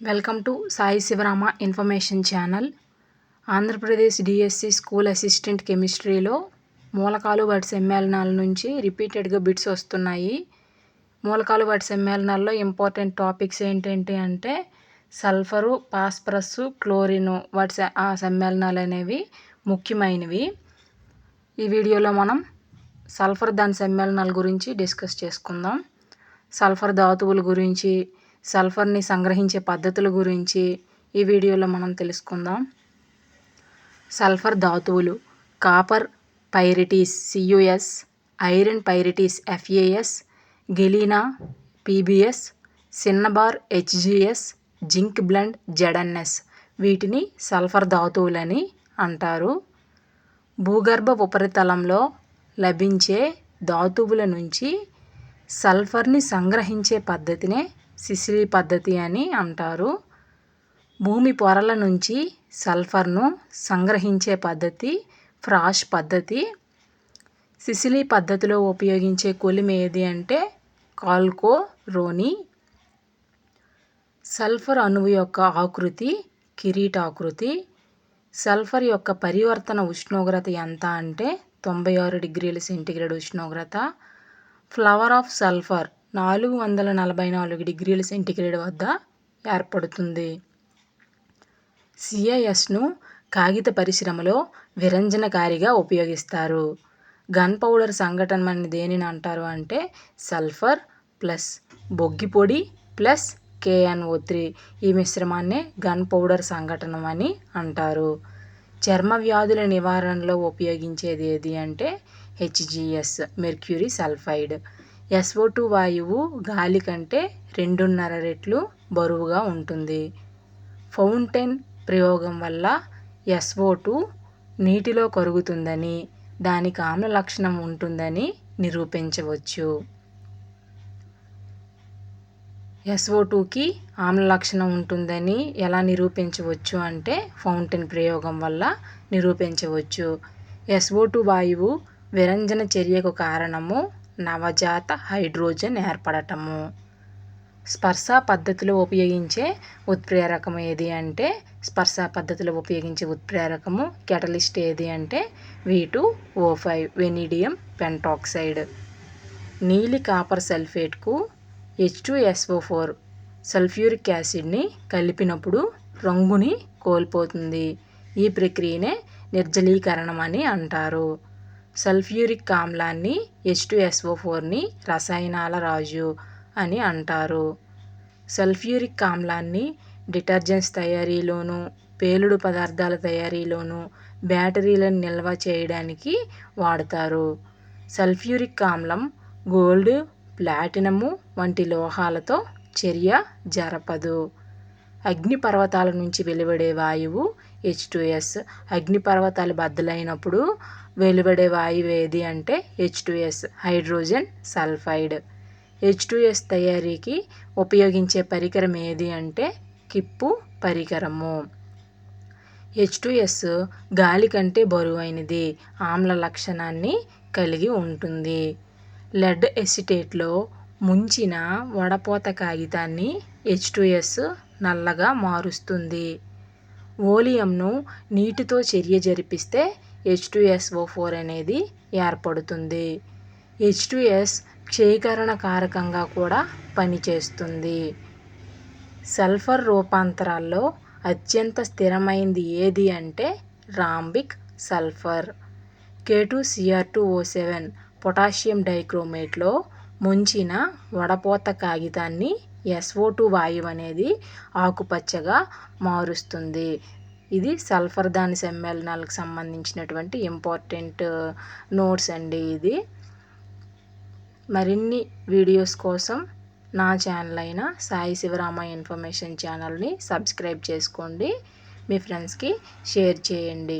Welcome to Sai Sivarama information channel. Andhra Pradesh DSC school assistant కెమిస్ట్రీలో మూలకాలు వాటి సమ్మేళనాల నుంచి రిపీటెడ్గా బిట్స్ వస్తున్నాయి. మూలకాలు వాటి సమ్మేళనాల్లో ఇంపార్టెంట్ టాపిక్స్ ఏంటంటే అంటే సల్ఫరు పాస్పరస్ క్లోరిను వాటి ఆ సమ్మేళనాలు అనేవి ముఖ్యమైనవి. ఈ వీడియోలో మనం సల్ఫర్ దాని సమ్మేళనాల గురించి డిస్కస్ చేసుకుందాం. సల్ఫర్ ధాతువుల గురించి సల్ఫర్ని సంగ్రహించే పద్ధతుల గురించి ఈ వీడియోలో మనం తెలుసుకుందాం. Sulphur ధాతువులు copper pyrites CUS iron pyrites FAS galena PBS cinnabar HGS zinc blende ZNS వీటిని సల్ఫర్ ధాతువులని అంటారు. భూగర్భ ఉపరితలంలో లభించే ధాతువుల నుంచి సల్ఫర్ని సంగ్రహించే పద్ధతినే సిసిలి పద్ధతి అని అంటారు. భూమి పొరల నుంచి సల్ఫర్ను సంగ్రహించే పద్ధతి ఫ్రాష్ పద్ధతి. సిసిలి పద్ధతిలో ఉపయోగించే కొలిమి ఏది అంటే కాల్కో రోని. సల్ఫర్ అణువు యొక్క ఆకృతి కిరీటాకృతి. సల్ఫర్ యొక్క పరివర్తన ఉష్ణోగ్రత ఎంత అంటే తొంభై ఆరు డిగ్రీల సెంటీగ్రేడ్ ఉష్ణోగ్రత. ఫ్లవర్ ఆఫ్ సల్ఫర్ నాలుగు వందల నలభై నాలుగు డిగ్రీల సెంటీగ్రేడ్ వద్ద ఏర్పడుతుంది. సిఐఎస్ను కాగిత పరిశ్రమలో విరంజనకారిగా ఉపయోగిస్తారు. గన్ పౌడర్ సంఘటన అని దేనిని అంటారు అంటే సల్ఫర్ ప్లస్ బొగ్గి పొడి ప్లస్ కేఎన్ఓ త్రీ ఈ మిశ్రమాన్నే గన్ పౌడర్ సంఘటన అని అంటారు. చర్మ వ్యాధుల నివారణలో ఉపయోగించేది ఏది అంటే HGS mercury sulphide. SO two వాయువు గాలి కంటే రెండున్నర రెట్లు బరువుగా ఉంటుంది. ఫౌంటైన్ ప్రయోగం వల్ల ఎస్ఓ టూ నీటిలో కరుగుతుందని దానికి ఆమ్ల లక్షణం ఉంటుందని నిరూపించవచ్చు. ఎస్ఓ టూకి ఆమ్ల లక్షణం ఉంటుందని ఎలా నిరూపించవచ్చు అంటే ఫౌంటైన్ ప్రయోగం వల్ల నిరూపించవచ్చు. ఎస్ఓ టూ వాయువు విరంజన చర్యకు కారణము నవజాత హైడ్రోజన్ ఏర్పడటము. స్పర్శ పద్ధతిలో ఉపయోగించే ఉత్ప్రేరకం ఏది అంటే స్పర్శ పద్ధతిలో ఉపయోగించే ఉత్ప్రేరకము కెటలిస్ట్ ఏది అంటే V two O five vanadium pentoxide. నీలి copper సల్ఫేట్కు H two SO four sulphuric యాసిడ్ని కలిపినప్పుడు రంగుని కోల్పోతుంది. ఈ ప్రక్రియనే నిర్జలీకరణం అని అంటారు. సల్ఫ్యూరిక్ ఆమ్లాన్ని హెచ్ టు ఎస్ఓ ఫోర్ని రసాయనాల రాజు అని అంటారు. సల్ఫ్యూరిక్ ఆమ్లాన్ని డిటర్జెంట్స్ తయారీలోను పేలుడు పదార్థాల తయారీలోను బ్యాటరీలను నిల్వ చేయడానికి వాడతారు. సల్ఫ్యూరిక్ ఆమ్లం గోల్డ్ ప్లాటినము వంటి లోహాలతో చర్య జరపదు. అగ్నిపర్వతాల నుంచి వెలువడే వాయువు హెచ్ టూ ఎస్ అగ్నిపర్వతాలు బద్దలైనప్పుడు వెలువడే వాయువు ఏది అంటే H two S hydrogen sulphide. H two S తయారీకి ఉపయోగించే పరికరం ఏది అంటే కిప్పు పరికరము. హెచ్ టూ ఎస్ గాలి కంటే బరువైనది ఆమ్ల లక్షణాన్ని కలిగి ఉంటుంది. లెడ్ ఎసిటేట్లో ముంచిన వడపోత కాగితాన్ని హెచ్ టూ ఎస్ నల్లగా మారుస్తుంది. ఓలియంను నీటితో చర్య జరిపిస్తే హెచ్ టూ ఎస్ఓ ఫోర్ అనేది ఏర్పడుతుంది. హెచ్ టూ ఎస్ క్షయీకరణ కారకంగా కూడా పనిచేస్తుంది. సల్ఫర్ రూపాంతరాల్లో అత్యంత స్థిరమైంది ఏది అంటే rhombic sulphur. K two CR two O seven potassium డైక్రోమేట్లో ముంచిన వడపోత కాగితాన్ని ఎస్ఓ టూ వాయువు అనేది ఆకుపచ్చగా మారుస్తుంది. ఇది సల్ఫర్ దాని సమ్మేళనాలకు సంబంధించినటువంటి ఇంపార్టెంట్ నోట్స్ అండి ఇది. మరిన్ని వీడియోస్ కోసం నా ఛానల్ అయిన సాయి శివరామ ఇన్ఫర్మేషన్ ఛానల్ని సబ్స్క్రైబ్ చేసుకోండి. మీ ఫ్రెండ్స్కి షేర్ చేయండి.